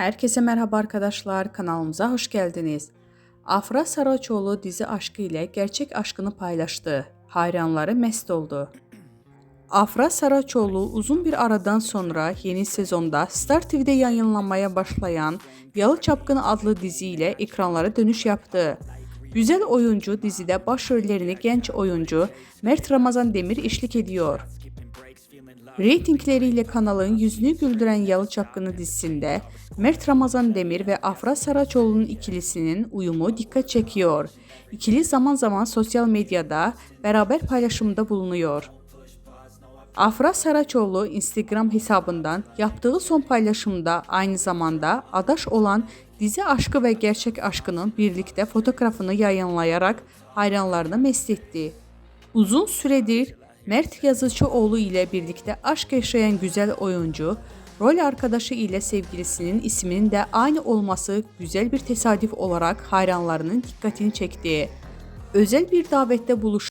Herkese merhaba arkadaşlar, kanalımıza hoş geldiniz. Afra Saraçoğlu dizi aşkı ile gerçek aşkını paylaştı. Hayranları mest oldu. Afra Saraçoğlu uzun bir aradan sonra yeni sezonda Star TV'de yayınlanmaya başlayan Yalı Çapkını adlı diziyle ekranlara dönüş yaptı. Güzel oyuncu dizide başrollerini genç oyuncu Mert Ramazan Demir eşlik ediyor. Reytingleriyle kanalın yüzünü güldüren Yalı Çapkını dizisinde Mert Ramazan Demir ve Afra Saraçoğlu'nun ikilisinin uyumu dikkat çekiyor. İkili zaman zaman sosyal medyada beraber paylaşımda bulunuyor. Afra Saraçoğlu Instagram hesabından yaptığı son paylaşımda aynı zamanda adaş olan dizi aşkı ve gerçek aşkının birlikte fotoğrafını yayınlayarak hayranlarını mest etti. Uzun süredir Mert Yazıcıoğlu ile birlikte aşk yaşayan güzel oyuncu, rol arkadaşı ile sevgilisinin isminin de aynı olması güzel bir tesadüf olarak hayranlarının dikkatini çekti. Özel bir davette buluş